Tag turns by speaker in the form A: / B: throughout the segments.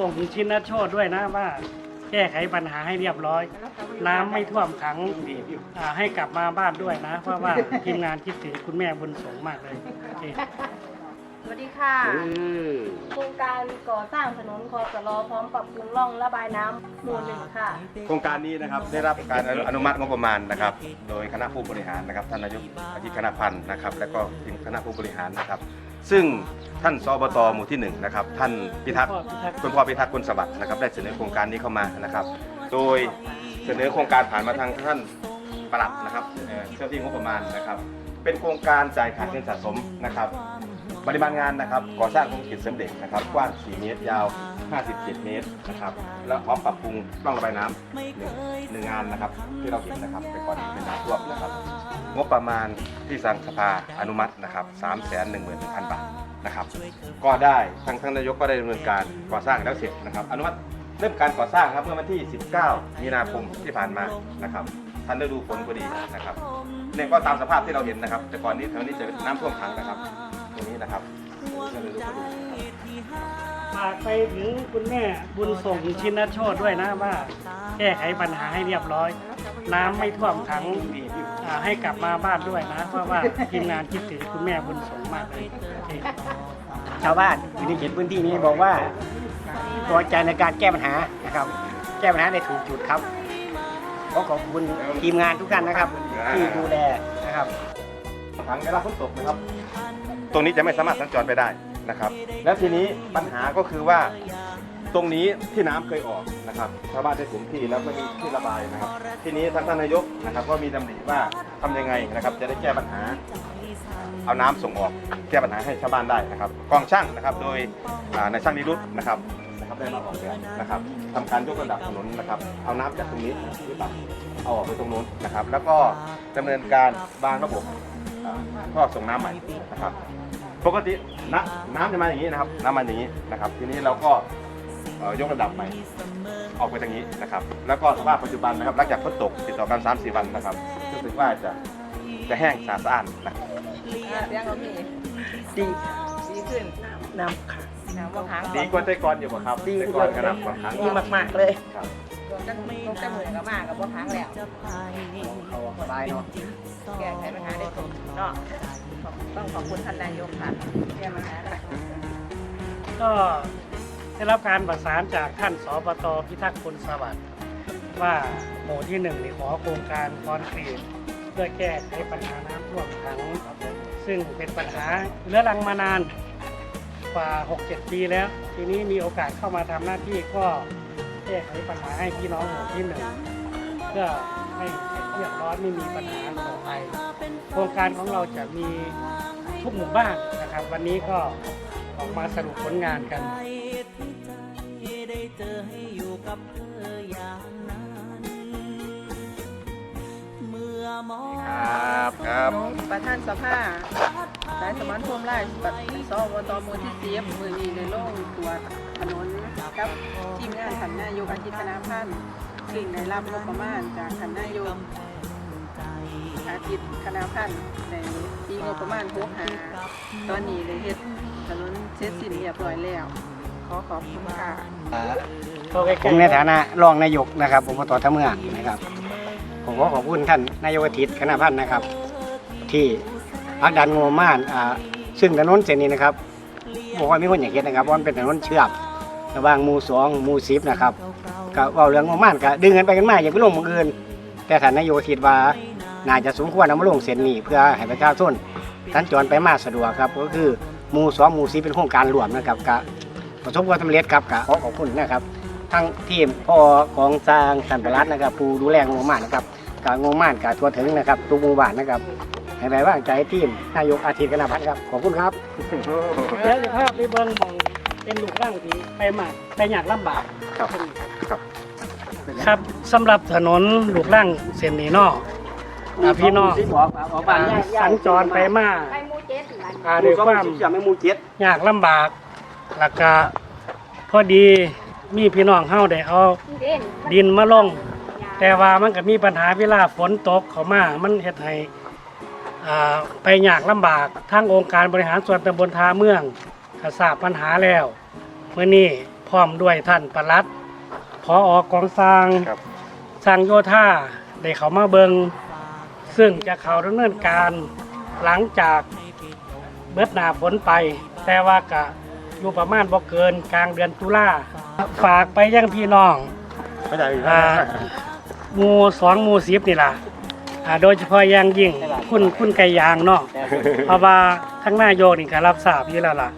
A: บุญส่งชินโชตด้วยนะว่า แก้ไขปัญหาให้เรียบร้อย น้ำไม่ท่วมขังอ่าให้กลับมาบ้านด้วยนะเพราะว่าทีมงานคิดถึงคุณแม่บุญส่งมากเลยโอเค
B: สวัสดีค่ะ โครงการก่อสร้างถนนคอสลอพร้อมปรับปรุงร่องระบายน้ำหมู่หนึ่งค่ะ
C: โครงการนี้นะครับได้รับการอนุมัติงบประมาณนะครับ โดยคณะผู้บริหารนะครับท่านนายกอาทิตย์คณะพันธ์นะครับ และก็ทีมคณะผู้บริหารนะครับ ซึ่งท่านสบตหมู่ที่หนึ่งนะครับท่านพิทักษ์คุณพ่อพิทักษ์คุณสวัสดิ์นะครับได้เสนอโครงการนี้เข้ามานะครับ โดยเสนอโครงการผ่านมาทางท่านปลัดนะครับเอ่อเจ้าที่งบประมาณนะครับ เป็นโครงการจ่ายขาดเงินสะสมนะครับ ปริมาณงานนะครับก่อสร้างโครงกิจเสริมเหล็กนะครับกว้าง 4 เมตรยาว 57 เมตรนะครับแล้วพร้อมปรับปรุงร่องระบายน้ำหนึ่งหนึ่งงานนะครับที่เราเห็นนะครับแต่ก่อนเป็นน้ำท่วมนะครับงบประมาณที่สังสภาอนุมัตินะครับ3 1 1 0 0 0 บาทนะครับก็ได้ทางทางนายกก็ได้ดำเนินการก่อสร้างแล้วเสร็จนะครับอนุมัติเริ่มการก่อสร้างครับเมื่อวันที่ 19 มีนาคมที่ผ่านมานะครับทันฤดูฝนพอดีนะครับเนี่ยก็ตามสภาพที่เราเห็นนะครับ แต่ก่อนนี้แถวนี้จะเป็นน้ำท่วมขังนะครับ รงนี้นะครับทันฤดูพอดีนะครับ
A: ฝากไปถึงคุณแม่บุญส่งชินโชตด้วยนะว่า แก้ไขปัญหาให้เรียบร้อย น้ำไม่ท่วมขังอ่าให้กลับมาบ้านด้วยนะ เพราะว่าทีมงานคิดถึงคุณแม่บุญส่งมากเลยโอเค
D: ชาวบ้านอยู่ในเขตพื้นที่นี้บอกว่าตัวใจในการแก้ปัญหานะครับ แก้ปัญหาได้ถูกจุดครับขอขอบคุณทีมงานทุกท่านนะครับ ที่ดูแลนะครับ
C: ขังเวลาฝนตกนะครับ ตรงนี้จะไม่สามารถสัญจรไปได้นะครับ แล้วทีนี้ปัญหาก็คือว่าตรงนี้ที่น้ำเคยออกนะครับชาวบ้านได้ถมที่แล้วไม่มีที่ระบายนะครับ ทีนี้ทางท่านนายกนะครับ ก็มีดำริว่าทำยังไงนะครับ จะได้แก้ปัญหา เอาน้ำส่งออกแก้ปัญหาให้ชาวบ้านได้นะครับกองช่างนะครับ โดยอ่านช่างนิรุตนะครับนะครับได้มาออกแบบนะครับทำการยกระดับถนนนะครับ เอาน้ำจากตรงนี้ที่ตัดเอาออกไปตรงนู้นนะครับ แล้วก็ดำเนินการวางระบบ ท่อส่งน้ำใหม่นะครับ ปกติน้ำน้ำจะมาอย่างนี้นะครับ น้ำมาอย่างนี้นะครับ ทีนี้เราก็เอ่อยกระดับใหม่ออกไปทางนี้นะครับ แล้วก็สภาพปัจจุบันนะครับ หลังจากฝนตกติดต่อกัน3-4วันนะครับรู้สึกว่าจะจะแห้งสะอาดนะครับ
B: เรื่องเรามี
D: ดี
B: ดีขึ้น
D: น้ำขัง
B: น้ำว่าค้าง
C: ดีกว่าแต่ก่อนอยู่บ่ครับ
D: ดี
C: แต่
D: ก
C: ก่อ
D: ว่าน
C: กระดับของครั้ง
D: ดีมากๆเลย
C: ครับ
B: รวมจะรวมจะหมื่นกับมากกับว่าค้างแล้ว
D: เขาสบายเนาะ
B: แก้ไขปัญหาได้ถูกเนาะขอบต้องขอบคุณท่านนายกค่ะแก้ปัญหาได้
A: ก็ได้รับการประสานจากท่านสปตพิทักษ์พลสวัสดิ์ว่าหมู่ที่หนึ่งนี่ขอโครงการคอนกรีตเพื่อแก้ไขปัญหาน้ำท่วมขัง ซึ่งเป็นปัญหาเรื้อรังมานานกว่า 6-7 ปีแล้ว ทีนี้มีโอกาสเข้ามาทำหน้าที่ก็แก้ไขปัญหาให้พี่น้องหมู่ที่หนึ่งเพื่อให้เสร็จเรียบร้อยไม่มีปัญหาต่อไปโครงการของเราจะมีทุกหมู่บ้านนะครับ วันนี้ก็ออกมาสรุปผลงานกัน
C: ครับครับ
B: น้องประธานสภาสายสมานภูมิไร่ปัดสวตมูลที่เสียบมือนี้ในโลกตัวถนน กับทีมงานขันนายกอาทิตย์คณะพันธ์ซึ่งได้รับงบประมาณจากขันนายกอาทิตย์คณะพันธ์ในปีงบประมาณหกหาตอนนี้เลยเฮ็ดถนนเสร็จสิ้นเรียบร้อยแล้ว ขอขอบคุณค่ะ
D: ผมในฐานะรองนายกนะครับอบตท่าเมืองนะครับผมขอขอบคุณท่านนายกอาทิตย์คณะพันธ์นะครับ ที่พักดันงบประมาณอ่าซึ่งถนนเส้นนี้นะครับบอกว่ามีคนอยากเห็นนะครับเพรามันเป็นถนนเชื่อม ระหว่างหมู่สองหมู่สิบนะครับก็เว่าเรื่องงบประมาณก็ดึงกันไปกันมาอยากไปลงหมืออื่น แต่ท่านนายกอาทิตย์ว่าน่าจะสมควรเอามาลงเส้นนี้เพื่อให้ประชาชนสัญจรไปมาสะดวกครับก็คือหมู่สองหมู่สิบเป็นโครงการรวมนะครับก็ประสบความสำเร็จครับก็ขอขอบคุณนะครับทั้งทีมพ่อของสร้างสันปรัดนะครับผู้ดูแลงบประมาณนะครับการงบประมาณการทั่วถึงนะครับทุกหมู่บ้านนะครับให้ไว้วางใจทีมนายกอาทิตย์กนพัฒน์ครับขอบคุณครับ
A: แล้วสภาพไปเบิ้งมอง เป็นลูกร่างที่ไปมากไปยากลำบาก
C: ครับครับ
A: ครับสำหรับถนนลูกร่างเส้นนี้เนอกพี่น้องอ่าสัญจรไปมา
B: ไปมูเจ็ดหลาน
A: อ่าด้วยความ
D: เชื่อไม่มูเจ็ด
A: ยากลำบากแล้วก็พอดีมีพี่น้องเฮาได้เอา
B: เด่น
A: ดินมาลง แต่ว่ามันก็มีปัญหาเวลาฝนตกเข้ามา มันเฮ็ดให้อ่าไปยากลำบากทางองค์การบริหารส่วนตำบลทาเมืองก็ทราบปัญหาแล้ว เมื่อนี้พพร้อมด้วยท่านประหลัดพออกองสร้าง
C: ครับ
A: สร้างโยธาได้เขามาเบิงซึ่งจะเขาดำเนินการหลังจากเบิดหนาฝนไป แต่ว่ากะอยู่ประมาณบ่เกินกลางเดือนตุลาฝากไปยังพี่น้อง
C: ไม่ได้
A: อ่า หมู่สองหมู่สิบนี่ล่ะอ่าโดยเฉพาะอย่างยิ่งคุณคุณไก่ยางเนาะ เพราะว่าทั้งหน้าโยกนี่ก็รับทราบอยู่แล้วล่ะ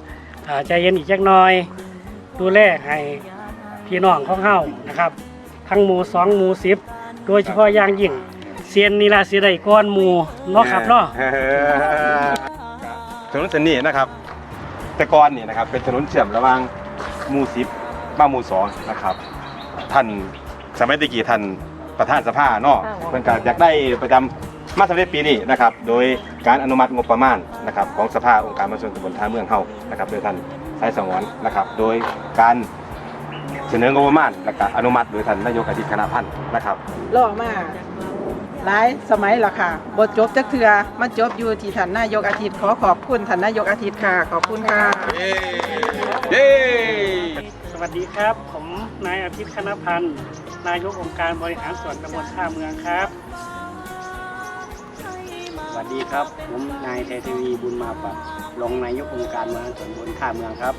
A: อ่าใจเย็นอีกจักหน่อย ดูแลให้พี่น้องของเฮานะครับ ทั้งหมู่สองหมู่สิบโดยเฉพาะอย่างยิ่งเซียนนี่ล่ะสิได้ก้อนหมู่เนาะครับเนาะ
C: ถนนเส้นนี้นะครับ แต่ก่อนนี่นะครับ เป็นถนนเชื่อมระหว่างหมู่สิบมาหมู่สองนะครับท่านสมัยตะกี้ท่านประธานสภาเนาะเพิ่นก็อยากได้ประจำมาสำเร็จปีนี้นะครับ โดยการอนุมัติงบประมาณนะครับของสภาองค์การมวลชนตำบลท่าเมืองเฮานะครับโดยท่าน สายสงวนนะครับ โดยการเสนองบประมาณและก็อนุมัติโดยท่านนายกอธิคณะพันธ์นะครับ
B: ลอกมาหลายสมัยและค่ะบทจบจักเทือมาจบอยู่ที่ท่านนายกอาทิตย์ขอขอบคุณท่านนายกอาทิตย์ค่ะ ขอบคุณค่ะ
C: เย้
A: สวัสดีครับ ผมนายอาทิตย์คณพันธ์นายกองค์การบริหารส่วนตำบลท่าเมืองครับ
D: สวัสดีครับ ผมนายเททวีบุญมาปัด รองนายกองค์การบริหารส่วนบลท่าเมืองครับ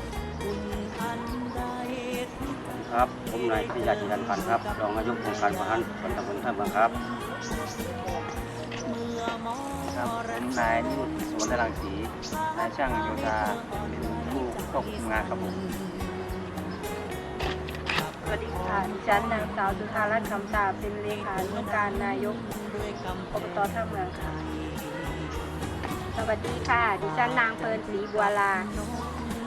D: ครับ ผมนายพิยาจิรันพันธ์ครับ รองนายกองค์การบริหารส่วนตำบลท่าเมืองครับ
E: ครับผมนายนิรุตสวนรังสีนายช่างโยธาเป็นผู้ควบคุมงานครับผม
F: สวัสดีค่ะดิฉันนางสาวสุธารัตน์คำตาเป็นเลขานุการนายกอบตท่าเมืองค่ะ สวัสดีค่ะ ดิฉันนางเพลินศรีบัวลา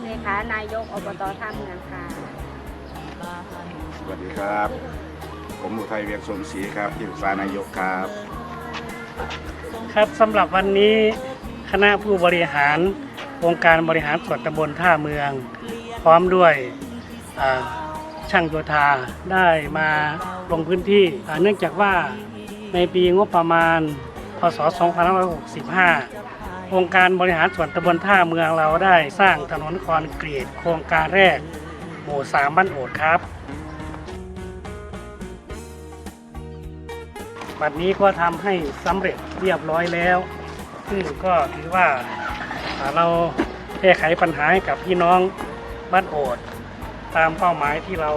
F: เลขานายกอบตท่าเมืองค่ะ
G: สวัสดีครับ ผมอุทัยเวียงสมศรีครับที่ปรึกษานายกครับ
A: ครับสำหรับวันนี้คณะผู้บริหารองค์การบริหารส่วนตำบลท่าเมือง พร้อมด้วยอ่าช่างโยธาได้มาลงพื้นที่อ่าเนื่องจากว่าในปีงบประมาณพศ2565 องค์การบริหารส่วนตำบลท่าเมืองเราได้สร้างถนนคอนกรีตโครงการแรก หมู่สามบ้านโอดครับบัดนี้ก็ทำให้สำเร็จเรียบร้อยแล้ว ซึ่งก็ถือว่าเราแก้ไขปัญหาให้กับพี่น้องบ้านโอด ตามเป้าหมายที่เรา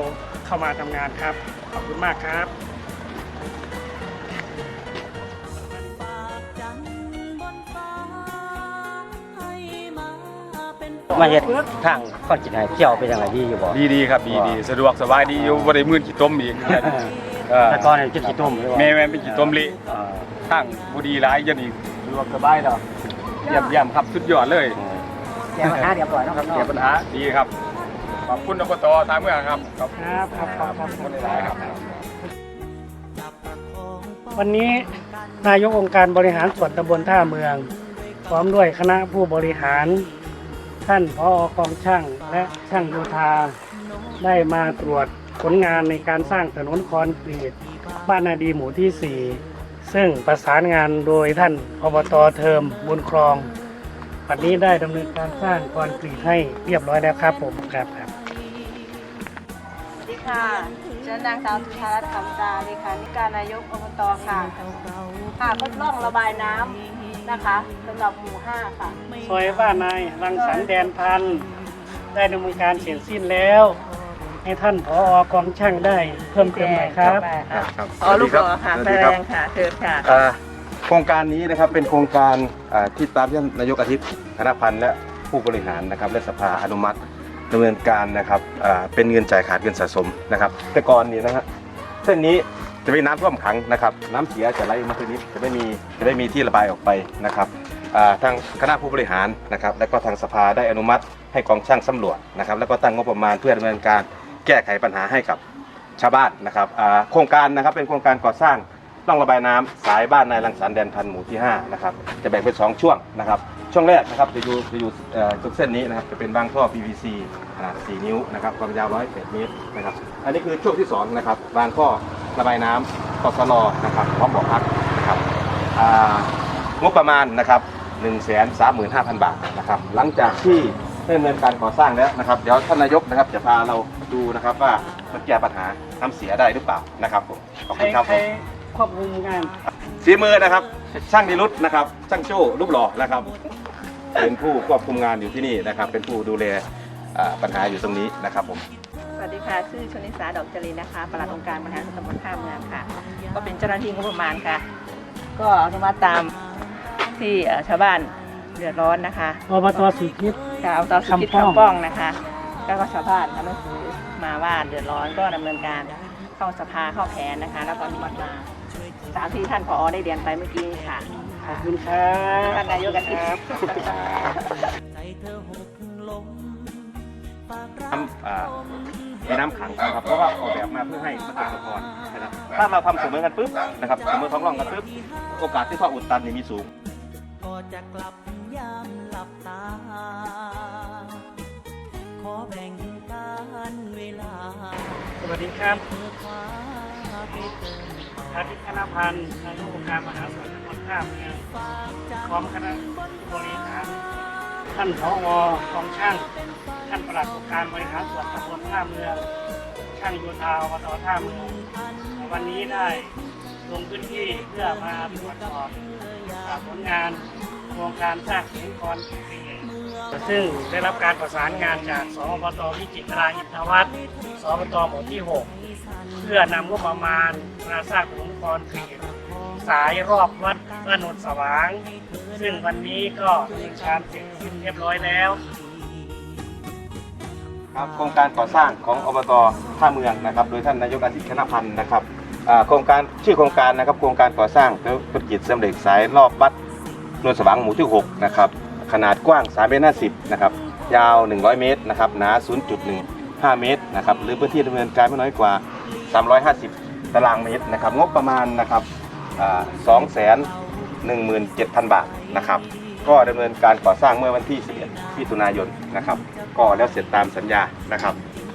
A: เข้ามาทำงานครับ ขอบคุณมากครับ
D: มาเฮ็ดทางก้อนจิตให้เที่ยวเป็นยังไงดีอยู่บ่
E: ดีดีครับดีดีสะดวกสบายดีอยู่บ่ได้มื่นขี้ต้มอีกเออ
D: แต่ก่อนเนี่ยจะกี่ต้มหรือว่า
E: แม่แม่เป็นขี้ต้มเละ
D: อ่า
E: ทางบ่ดีหลายยันอีกสะดวกสบายดอกเยี่ยมเยี่ยมครับสุดยอดเลย
D: แก้ปัญหาเรียบร้อยเนาะครับ
E: แก้
D: เนาะ
E: ปัญหาดีครับขอบคุณอบตทางเมืองครับขอบ
A: ครับครับครับครับ
E: คุณหลายๆครับ
A: วันนี้นายกองค์การบริหารส่วนตำบลท่าเมือง พร้อมด้วยคณะผู้บริหาร ท่านพออกองช่างและช่างโยธา ได้มาตรวจผลงานในการสร้างถนนคอนกรีตบ้านนาดีหมู่ที่ 4 ซึ่งประสานงานโดยท่านอบตเทิมบุญครองวันนี้ได้ดำเนินการสร้างคอนกรีตให้เรียบร้อยแล้วครับผมครับครับ
F: สวัสดีค่ะดิฉันนางสาวสุธารัตน์คำตาเลขานุการนายกอบตค่ะค่ะทดลองระบายน้ำ นะคะสำหรับหมู่5ค่ะ
A: ซอยบ้านนายรังสรรค์แดนพันธุ์ได้ดำเนินการเสร็จสิ้นแล้ว ให้ท่านผออกองช่างได้เพิ่มเติมหน่อยครับ
C: ครับ
B: อ๋อลูกหล่อค่ะ
C: สวัส
B: แส
C: ดี
B: ด
C: ครับ
B: งค่ะเชิญค่ะ
C: อ่าโครงการนี้นะครับเป็นโครงการอ่าที่ตามที่ท่านนายกอาทิตย์คณะพันธ์และผู้บริหารนะครับและสภาอนุมัติดำเนินการนะครับอ่าเป็นเงินจ่ายขาดเงินสะสมนะครับ แต่ก่อนนี้นะครับเส้นนี้ จะเป็นน้ำท่วมขังนะครับ น้ำเสียจะไหลมาทางนี้จะไม่มีจะไม่มีที่ระบายออกไปนะครับอ่าทางคณะผู้บริหารนะครับ และก็ทางสภาได้อนุมัติให้กองช่างสำรวจนะครับ แล้วก็ตั้งงบประมาณเพื่อดำเนินการแก้ไขปัญหาให้กับชาวบ้านนะครับอ่าโครงการนะครับเป็นโครงการก่อสร้างร่องระบายน้ำสายบ้านนายรังสรรค์แดนพันธุ์หมู่ที่5นะครับจะแบ่งเป็น 2 ช่วงนะครับ ช่วงแรกนะครับจะอยู่จะอยู่เอ่อตรงเส้นนี้นะครับจะเป็นบางท่อ PVC ขนาด 4 นิ้วนะครับความยาว 108 เมตรนะครับอันนี้คือช่วงที่2นะครับบางท่อระบายน้ำกสลนะครับพร้อมบ่อพักนะครับอ่างบประมาณนะครับ1 3 5 0 0 0 บาทนะครับหลังจากที่ดำเนินการก่อสร้างแล้วนะครับเดี๋ยวท่านนายกนะครับจะพาเราดูนะครับว่ามันแก้ปัญหาน้ำเสียได้หรือเปล่านะครับผมขอบ
A: ใคร
C: คุณครับ
A: ใครควบคุมงาน
C: สีมือนะครับ ช่างนิรุตนะครับ ช่างโจ้รูปหล่อนะครับ เป็นผู้ควบคุมงานอยู่ที่นี่นะครับ เป็นผู้ดูแลอ่าปัญหาอยู่ตรงนี้นะครับผม
B: สวัสดีค่ะ ชื่อชนิสาดอกจรินนะคะปลัดองค์การบริหารส่วนตำบลท่าเมืองค่ะ ก็เป็นเจ้าหน้าที่งบประมาณค่ะ ก็อนุมัติตามที่เอ่อชาวบ้านเดือดร้อนนะคะ
A: อบตสุพิษ
B: ค่ะเอาตอนสุคิด
A: คำป้อง
B: คำป้องนะคะ แล้วก็ชาวบ้านทำหนังสือมาว่าเดือดร้อนก็ดำเนินการเข้าสภาเข้าแผนนะคะ แล้วก็อนุมัติมา ตามที่ท่านผอได้เรียนไปเมื่อกี้ค่ะ
A: ขอบคุณครับ
B: ท่านนายกอาทิตย์
C: น้ำอ่าในน้ำขังนะครับ เพราะว่าออกแบบมาเพื่อให้มันเป็นสะพอนนะครับถ้าเราทำเสมอกันปุ๊บนะครับเสมอท้องร่องกันปุ๊บโอกาสที่ท่ออุดตันนี่มีสูง
H: ก็จะกลับยามหลับตา ขอแบ่งการเวลา
A: สวัสดีครับ
H: เพื่ อา
A: ทิตย์คณะพันธ์นายกองค์การมหาส่วนตำบลท่าเมืองพร้อมคณะบริหารท่านผอกองช่าง ท่านปลัดองค์การบริหารส่วนตำบลท่าเมือง ช่างโยธาอบตท่าเมือง วันนี้ได้ลงพื้นที่เพื่อมาตรวจสอบผลงานโครงการสร้างสิงคอนกรีต ซึ่งได้รับการประสานงานจากสอบตวิจิตราอินทวัฒน์สอบตหมู่ที่ 6 เพื่อนำงบประมาณมาสร้างถนนคอนกรีตสายรอบวัดพระนนสว่าง ซึ่งวันนี้ก็ดำเนินการเสร็จสิ้นเรียบร้อยแล้ว
C: ครับโครงการก่อสร้างของอบตท่าเมืองนะครับ โดยท่านนายกอาทิตย์คณพันธ์นะครับอ่าโครงการชื่อโครงการนะครับโครงการก่อสร้างธุรกิจสำเร็จสายรอบวัดนวลสว่างหมู่ที่ 6 นะครับ ขนาดกว้าง3เมตร50นะครับยาว 100 เมตรนะครับหนา 0.15 เมตรนะครับหรือพื้นที่ดำเนินการไม่น้อยกว่า 350 ตารางเมตรนะครับงบประมาณนะครับ2 1 7 0 0 0 บาทนะครับก็ดำเนินการก่อสร้างเมื่อวันที่ 11มิถุนายนนะครับก็แล้วเสร็จตามสัญญานะครับ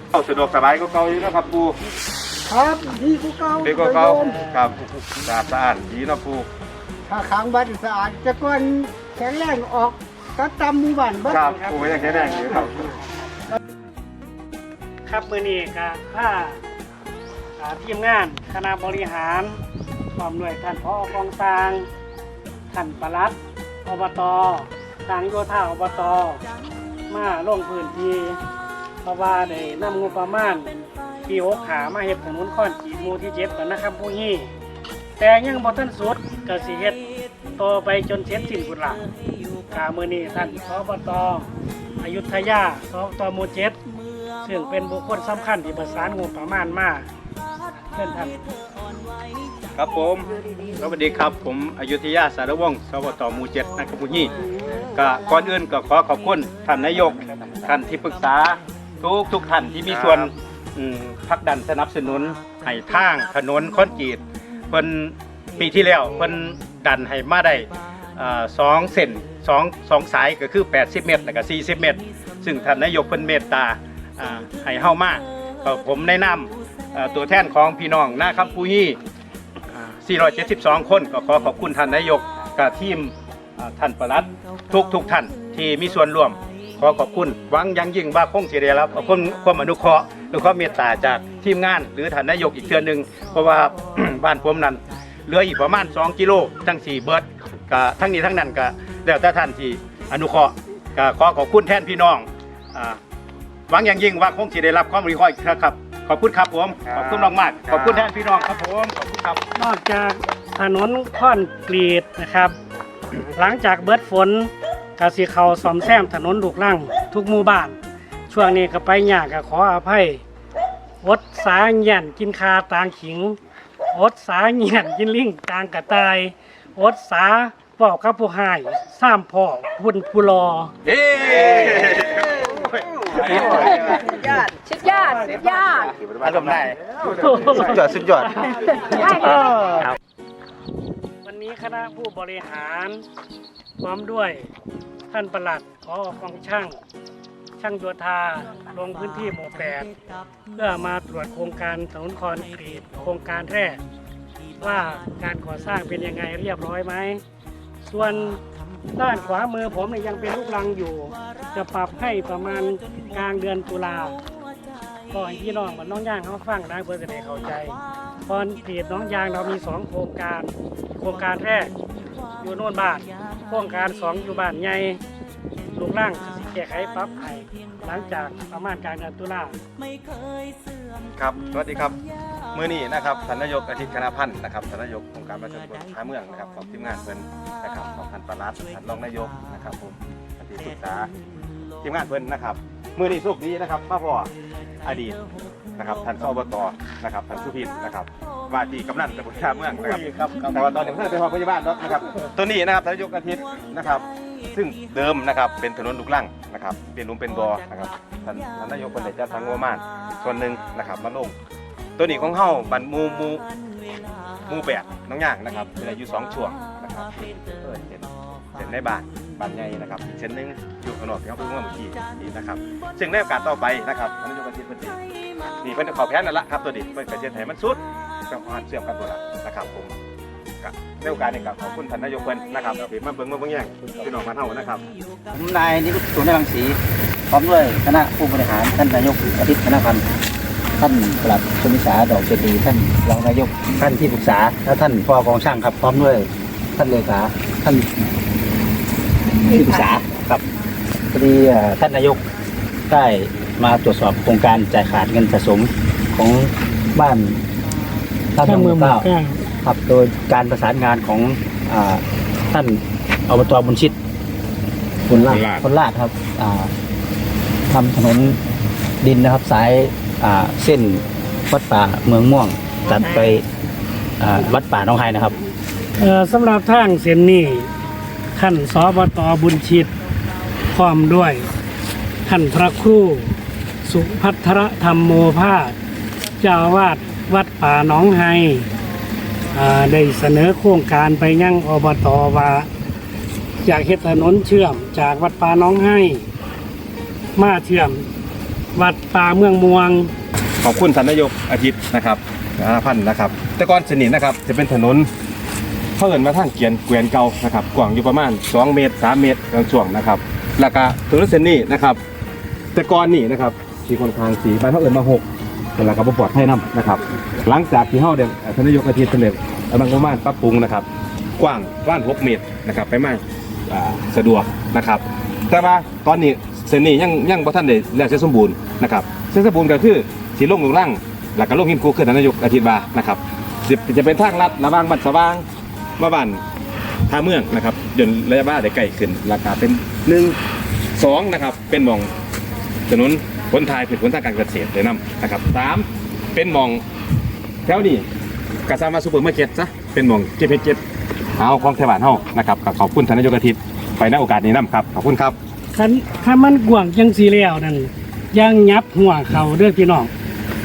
C: เข้าสะดวกสบายก็เก่าอยู่นะครับปู
D: ครับดีกูเก่า
C: ดีก็เก่าครับสะอาดสะอาดดีเนาะปู
D: ถ้าขังบ้านสะอาดจะก่อนแข็งแรงออก ก็ตามหมู่บ้านเบิด
C: ครับปูก็ยังแข็งแรงอยู่ครับ
A: ครับมือนี้ก็ผ้าอ่าทีมงานคณะบริหารพร้อมด้วยท่านพอกองสร้างท่านปลัดอบตทางโยธาอบตมาลงพื้นที่เพราะว่าได้นำงบประมาณปีหกขามาเฮ็ดถนนข้อนจีดหมูที่เจ็ดแล้วนะครับผู้นี้แต่ยังบ่ทันสุดก็สิเฮ็ดต่อไปจนเสร็จสิ้นพุ่นล่ะ กามือนี้ท่านอบตอยุธยาสบตหมู่เจ็ดซึ่งเป็นบุคคลสำคัญที่ประสานงบประมาณมาเพื่นท่าน
I: ครับผมสวัสดีครับ ผมอยุธยาสารวงศ์สวตมูเจ็ดนะครับผู้นี้ก็ก่อนอื่นก็ขอขอบคุณท่านนายกท่านที่ปรึกษาทุกทุกท่านที่มีส่วนอืมผลักดันสนับสนุนให้ทางถนนคอนกรีตเพิ่นปีที่แล้วเพิ่นดันให้มาได้อสองเส้น สองสองสายก็คือ 80 เมตรแล้วก็40 เมตร ซึ่งท่านนายกเพิ่นเมตตาให้เฮามากผมแนะนำตัวแทนของพี่น้องนะครับผู้นี้472 คนก็ขอขอบคุณท่านนายกกับทีมท่านประลัดทุกทุกท่านที่มีส่วนร่วม ขอขอบคุณหวังยังยิ่งว่าคงสิได้รับความความอนุเคราะห์หรือความเมตตาจากทีมงาน หรือท่านนายกอีกเทื่อหนึงเพราะว่าบ้านผมนั้นเหลืออีกประมาณ 2 กิโลทั้ง4เบิร์ดก็ทั้งนี้ทั้งนั้นก็ แล้วแต่ท่านที่อนุเคราะห์ก็ขอขอบคุณแทนพี่น้องอ่าหวังอย่างยิ่งว่าคงสิได้รับความอนุเคราะห์อีกครับ ขอบคุณครับผม ขอบคุณมากๆขอบคุณแทนพี่น้องครับผมขอบคุณครับ
A: นอกจากถนนค่อนกรีดนะครับ หลังจากเบิดฝนกสิเขาซ่อมแซมถนนลูกลังทุกหมู่บ้าน ช่วงนี้ก็ไปยากก็ขออภัยอดสาเงียนกินคาตางขิงอดสาเงียนกินลิงตางกระต่ายอดสา บอกกับผู้หายซ้ำพ่อพุ่นผู้รอ
C: เฮ้
B: ยอด
F: ชุดยอดชุดยอด
C: อารมณ์ได้สุดยอดสุดยอด
F: ได้ค่ะ
A: วันนี้คณะผู้บริหารพร้อมด้วยท่านประหลัดขอกองช่าง ช่างโยธาลงพื้นที่หมู่แปดเพื่อมาตรวจโครงการถนนคอนกรีตโครงการแรกว่าการก่อสร้างเป็นยังไงเรียบร้อยไหม ส่วนด้านขวามือผมเนี่ยยังเป็นลูกรังอยู่ จะปรับให้ประมาณกลางเดือนตุลาก็ให้พี่น้องมันน้องย่างเขาฟังนะเพื่อจะได้เข้าใจ ตอนเพจน้องยางเรามีสองโครงการ โครงการแรกอยู่โน่นบ้านโครงการสองอยู่บ้านใหญ่ลูกล่างแก้ไขปรับให้หลังจากประมาณกลางเดือนตุลา
C: ครับสวัสดีครับ มื้อนี้นะครับท่านนายกอาทิตย์คณะพันธ์นะครับท่านนายกองค์การประชาชนท้าเมืองนะครับของทีมงานเพิ่นนะครับของท่านประหลัดท่านรองนายกนะครับผมท่านที่ปรึกษาทีมงานเพิ่นนะครับมื้อนี้สุขดีนะครับมาพ่ออดีตนะครับท่านสอบตนะครับท่านสุพินนะครับว่าที่กำนันตำบลท่าเมืองนะครับแต่ว่าตอนนี้ท่านเป็นพยาบาลแล้วนะครับตัวนี้นะครับท่านนายกอาทิตย์นะครับ ซึ่งเดิมนะครับเป็นถนนลูกลังนะครับเป็นหลุมเป็นบอนะครับท่านท่านนายกคนได้จัดทางงบประมาส่วนหนึ่งนะครับมาลง ตัวนี้ของเฮาบันมูมูมูแปดน้องย่างนะครับเหลืออยู่สองช่วงนะครับเออเห็นเห็นในบ้านบ้านใหญ่นะครับอีกเส้นหนึงอยู่ขนอกที่เขาเพิ่งว่าเมื่อกี้นี่นะครับซึ่งในโอกาสต่อไปนะครับท่านนายกอาทิตย์เพิ่นสินี่เพิ่นขอแผนนั่นละครับตัวนี้เพิ่นก็จะให้มันสุดกับความเชื่อมกันตัวละนะครับผมในโอกาสนี้ก็ขอบคุณท่านนายกเพิ่นนะครับที่มาเบิ่งมาเบิ่งแย่งพี่น้องมานเฮานะครับ
E: ผมนายนิรุตสุนทรรังสีพร้อมด้วยคณะผู้บริหารท่านนายกอาทิตย์คณะพันธ์ ท่านปลัดชมิสาดอกเจดีย์ท่านรองนายกท่านที่ปรึกษาและท่านพ่อกองช่างครับ พร้อมด้วยท่านเลขาท่านที่ปรึกษาครับพอดีเอ่อท่านนายกได้มาตรวจสอบโครงการจ่ายขาดเงินสะสมของบ้านท่าเมืองหมู่เก้าครับโดยการประสานงานของอาท่านอบตบุญชิตบุญลาดคนลาดครับอ่าทำถนนดินนะครับ สาย อ่าเส้นวัดป่าเมืองม่วง ตัดไปอ่าวัดป่าหน้องไฮนะครับ
A: เอ่อสำหรับทางเส้นนี้ท่านสบตบุญชิตพร้อมด้วยท่านพระครูสุพัทรธรรมโมภาสเจ้าอาวาดวัดป่าหนองไฮอ่าได้เสนอโครงการไปยังอบตว่าอยากเฮ็ดถนนเชื่อมจากวัดป่าหนองไฮมาเชื่อม วัดป่าเมืองมวง
C: ขอบคุณท่านนายกอาทิตย์นะครับอาพันธ์นะครับ แต่ก่อนสนิทนะครับ จะเป็นถนนเพิ่นมาทางเกียนเกวียนเก่านะครับกว้างอยู่ประมาณ 2 เมตร 3 เมตรกลางช่วงนะครับแล้วก็ถนนเส้นนี้นะครับ แต่ก่อนนี่นะครับสีคนทางสีบ้านเขาเอินมาหกแล้วก็บ่ปลอดภัยนํนะครับ หลังจากที่เฮาเดท่านนายกอาทิตย์เสนอกำลังประมาณปรับปรุงนะครับ กว้างประมาณ6เมตรนะครับไปมากสะดวกนะครับ แต่ว่าตอนนี้เส้นนี้ยังยังบ่ทันได้แล้วเสร็จสมบูรณ์ นะครับเสร็จสมบูรณ์ก็คือสีลงลงล่างแล้วก็ลงหินคูขึ้นท่านนายกอาทิตย์วานะครับจะจะเป็นทางลัดระว่างบ้านสว่างมาบ้านท่าเมืองนะครับจนระยะเวลาได้ใกล้ขึ้น ราคาเป็นหนึ่งสองนะครับเป็นหมองถนนผลทายเป็นผลทางการเกษตรเลยนำนะครับสามเป็นหมองแถวนี้กาซามาซูเปอร์มาร์เก็ตซะเป็นหมองเจ็ดเจ็ดเอาของเทวานเฮานะครับขอบคุณท่านนายกอาทิตย์ไปในโอกาสนี้นํครับขอบคุณครับ
A: คันถ้ามันกว้างจังสีแล้วนั่น ยังยับหัวเขาเด้อพี่น้อง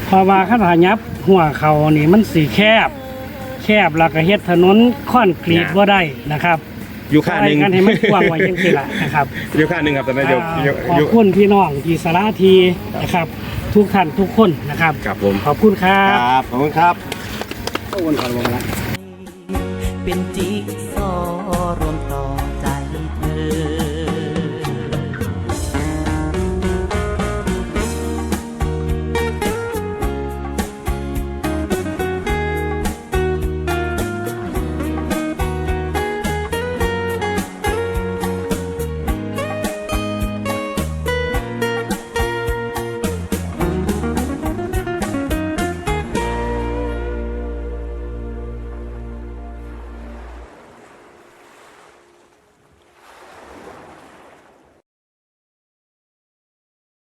A: เพราะว่าคาถายับหัวเขานี่มันสีแคบ แคบแล้วก็เฮ็ดถนนค่อนกรีดว่าได้นะครับ
C: อยู่ข้างหนึ่ง
A: กันให้มันกว้างไว้ยังไงล่ะนะครับ
C: อยู่ข้างหนึ่งครับแต่ไม่
A: เดี๋
C: ยว
A: ข
C: อ
A: บคุณพี่น้องที่สาระทีนะครับ ทุกท่านทุกคนนะครับ
C: ครับผม
A: ขอบคุณครับ
C: ครั
A: บขอบคุณค
C: รับขอบคุณนรับ
H: เป็นจีซอรวมต่อใจเธอ